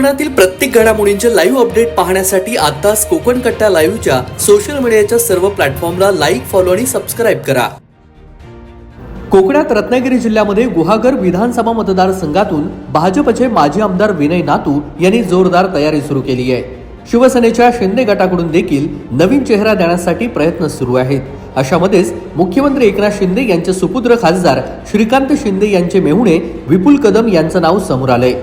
कोकणातील प्रत्येक घडामोडींचे लाईव्ह अपडेट पाहण्यासाठी आताच कोकण कट्टा लाईव्हच्या सोशल मीडियाच्या सर्व प्लॅटफॉर्मला लाईक फॉलो आणि सबस्क्राईब करा. कोकणात रत्नागिरी जिल्ह्यामध्ये गुहागर विधानसभा मतदारसंघातून भाजपचे माजी आमदार विनय नातू यांनी जोरदार तयारी सुरू केली आहे. शिवसेनेच्या शिंदे गटाकडून देखील नवीन चेहरा देण्यासाठी प्रयत्न सुरू आहेत. अशामध्येच मुख्यमंत्री एकनाथ शिंदे यांचे सुपुत्र खासदार श्रीकांत शिंदे यांचे मेहुणे विपुल कदम यांचं नाव समोर आलंय.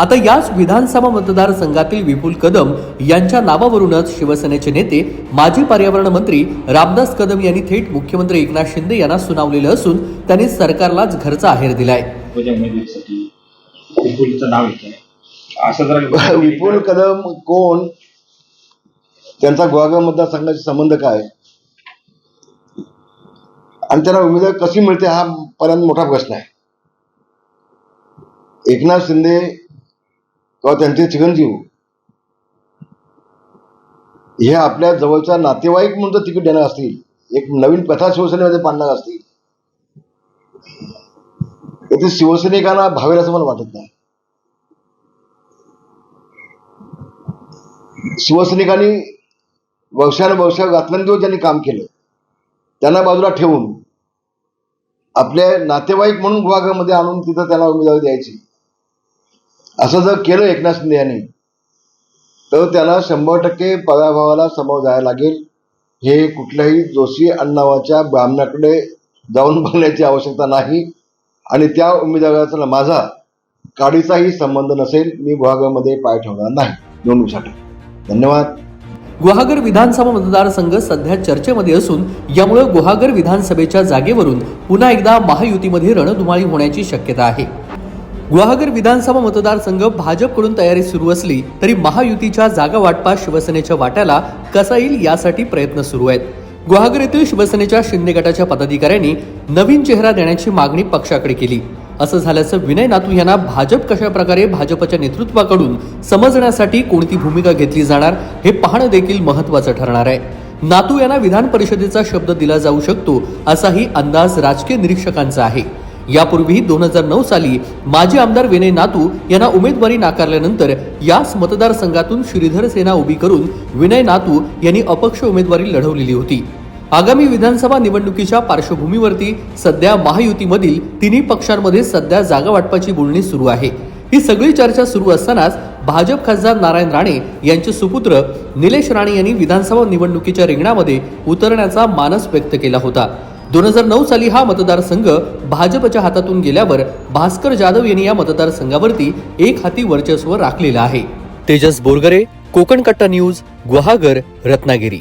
आता याच विधानसभा मतदारसंघातील विपुल कदम यांच्या नावावरूनच शिवसेनेचे नेते माजी पर्यावरण मंत्री रामदास कदम यांनी थेट मुख्यमंत्री एकनाथ शिंदे यांना सुनावलेलं असून त्यांनी सरकारलाच घरचा आहेर दिलाय. विपुल कदम कोण? त्यांचा गुहागर मतदारसंघाशी संबंध काय? आणि त्यांना उमेदवार कशी मिळते हा पर्यंत मोठा प्रश्न आहे. एकनाथ शिंदे किंवा त्यांचे चिरंजीव. हे आपल्या जवळच्या नातेवाईक म्हणून जर तिकीट देणार असतील. एक नवीन प्रथा शिवसेनेमध्ये पाडणार असतील. तर ते शिवसैनिकांना भावेल असं मला वाटत नाही. शिवसैनिकांनी वर्षानुवर्ष रात्रंदिवस ज्यांनी काम केलं त्यांना बाजूला ठेवून आपले नातेवाईक म्हणून गुहागरमध्ये आणून तिथं त्यांना उमेदवारी द्यायची. असं जर केलं एकनाथ शिंदे यांनी तर त्याला शंभर टक्के पराभवाला समोर जायला लागेल. हे कुठल्याही जोशी अण्णावाच्या ब्राह्मणाकडे जाऊन बघण्याची आवश्यकता नाही. आणि त्या उमेदवाराचा माझा काडीचाही संबंध नसेल मी गुहागरमध्ये पाय ठेवणार नाही. निवडणुकीसाठी धन्यवाद. गुहागर विधानसभा मतदारसंघ सध्या चर्चेमध्ये असून यामुळे गुहागर विधानसभेच्या जागेवरून पुन्हा एकदा महायुतीमध्ये रणधुमाळी होण्याची शक्यता आहे. गुहागर विधानसभा मतदारसंघ भाजपकडून तयारी सुरू असली तरी महायुतीच्या जागा वाटपात शिवसेनेच्या वाट्याला कसा येईल यासाठी प्रयत्न सुरू आहेत. गुहागर येथील शिवसेनेच्या शिंदे गटाच्या पदाधिकाऱ्यांनी नवीन चेहरा देण्याची मागणी पक्षाकडे केली. असं झाल्याचं विनय नातू यांना भाजप कशा प्रकारे भाजपच्या नेतृत्वाकडून समजण्यासाठी कोणती भूमिका घेतली जाणार हे पाहणं देखील महत्वाचं ठरणार आहे. नातू यांना विधान परिषदेचा शब्द दिला जाऊ शकतो असाही अंदाज राजकीय निरीक्षकांचा आहे. यापूर्वी दोन हजार नऊ साली माजी आमदार विनय नातू यांना उमेदवारी नाकारल्यानंतर याच मतदारसंघातून श्रीधर सेना उभी करून विनय नातू यांनी अपक्ष उमेदवारी लढवलेली होती. आगामी विधानसभा निवडणुकीच्या पार्श्वभूमीवरती सध्या महायुतीमधील तिन्ही पक्षांमध्ये सध्या जागा वाटपाची बोलणी सुरू आहे. ही सगळी चर्चा सुरू असतानाच भाजप खासदार नारायण राणे यांचे सुपुत्र निलेश राणे यांनी विधानसभा निवडणुकीच्या रिंगणामध्ये उतरण्याचा मानस व्यक्त केला होता. दोन हजार नऊ साली हा मतदारसंघ भाजपच्या हातातून गेल्यावर भास्कर जाधव यांनी या मतदारसंघावरती एक हाती वर्चस्व राखलेलं आहे. तेजस बोरगरे कोकण कट्टा न्यूज गुहागर रत्नागिरी.